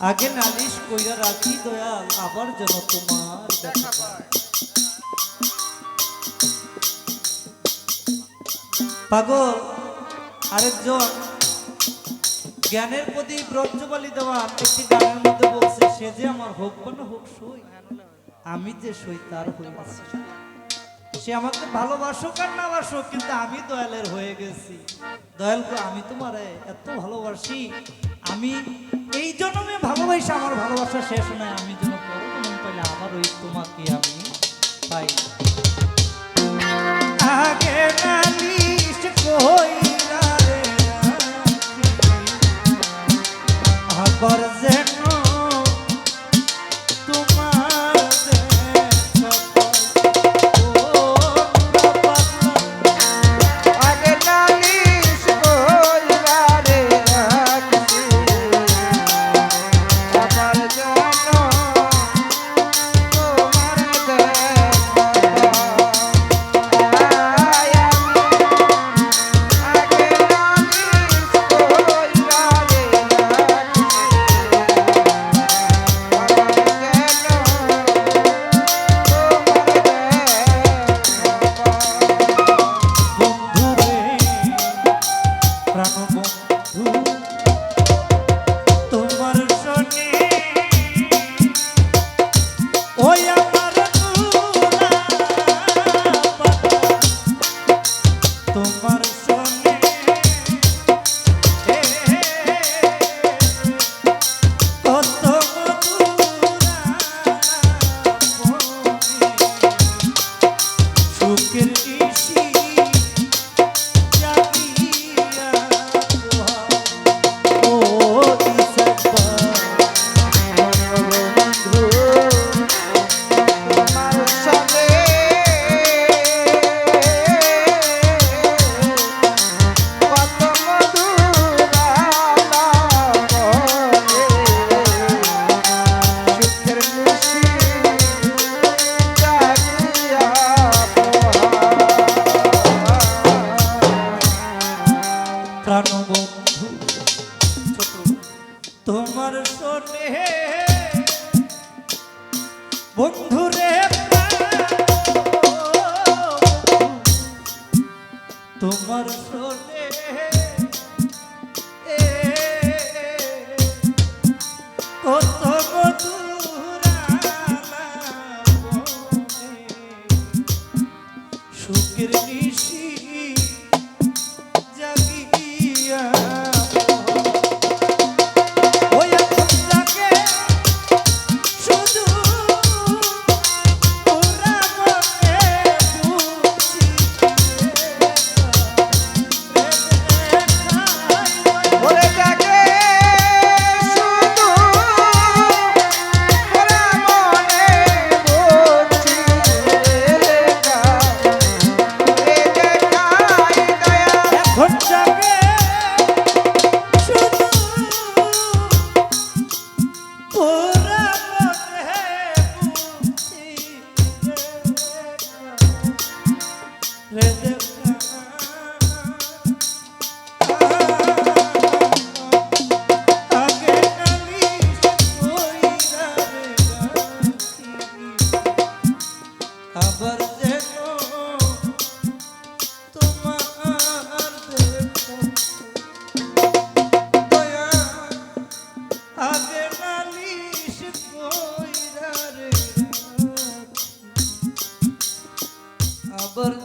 আগে নালিশ কইরা রাখি, দয়াল, আবার যেন তোমার দেখা পাই। পাগল, আরেকজন, জ্ঞানের প্রতি ব্রজবালি দেওয়া একটি গানের মধ্যে বলছে, সে যে আমার হোক বা না হোক সই, আমি যে সই তার হইয়াছি সে আমাকে ভালোবাসুক আর না বাসুক, কিন্তু আমি দয়ালের হয়ে গেছি দয়াল আমি তোমার এত ভালোবাসি আমি এই জন্মে ভালোবাসি, আমার ভালোবাসা শেষ নয়। আমি যেন পরজন্ম পাইলে আবার ওই তোমাকে আমি পাই। আগে নালিশ কইরা বন্ধুরে তোমার but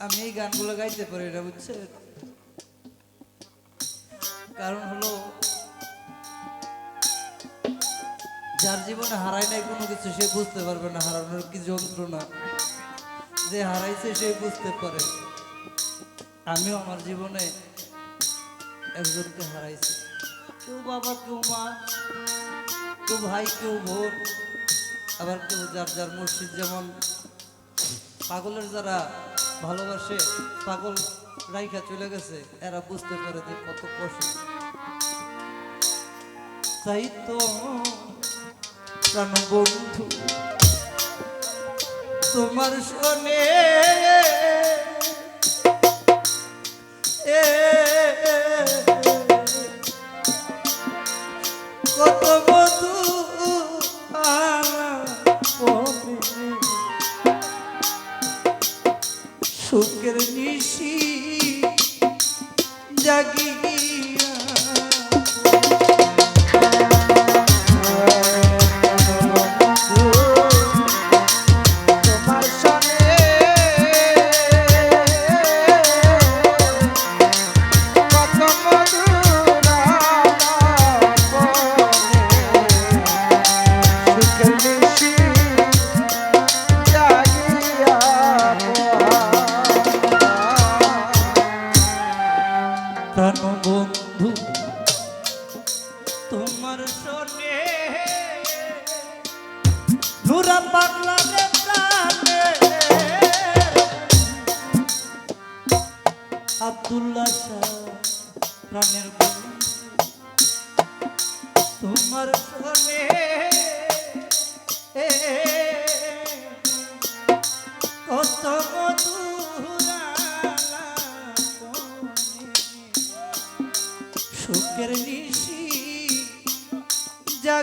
আমি এই গানগুলো গাইতে পারি না বুঝছেন? কারণ হলো, যার জীবনে হারায় নাই কোনো কিছু, সে বুঝতে পারবে না, হারানোর কি যন্ত্রণা। যে হারাইছে, সে বুঝতে পারে। আমিও আমার জীবনে একজনকে হারাইছি। কেউ বাবা, কেউ মা, কেউ ভাই, কেউ বোন, আবার কেউ যার যার মসজিদ যেমন পাগলের যারা ভালোবাসে, পাগল রাইখা চলে গেছে। এরা বুঝতে পারে যে কত কষ্ট। তাই বন্ধু তোমার শোনে এ সুখের নিশি জাগিয়া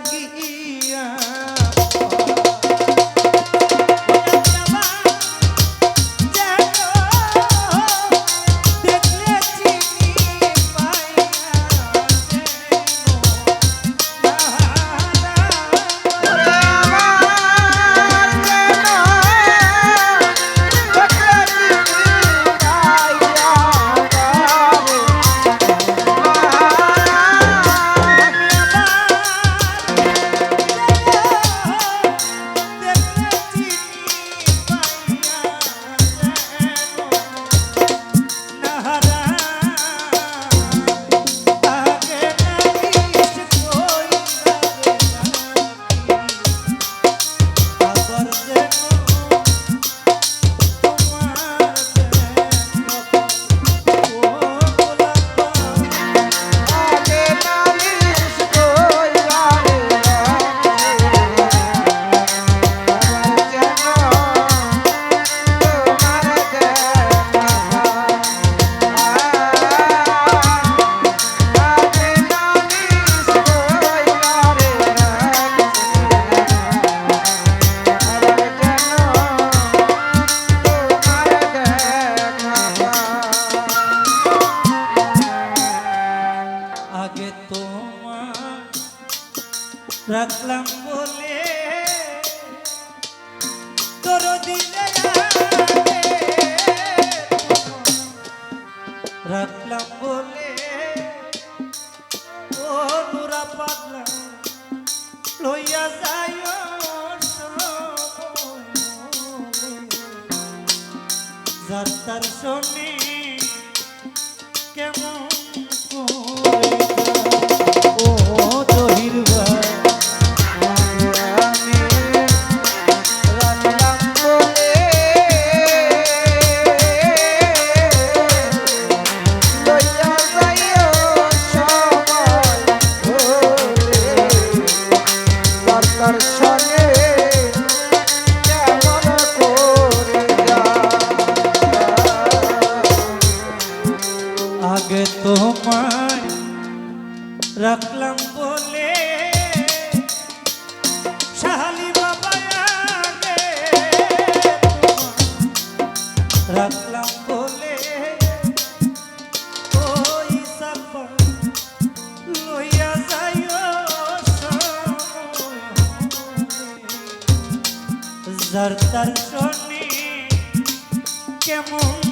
জাগিয়া রাখলাম বলে তোর দিলে রাখলাম বলে ও নুরা লইয়া যায় যার তার শনি কেমন তোমায় রাখলাম বলে শাহালি বাবা রাখলাম বলে ওই সাপা লইয়া যাই যার তার শনি কেমন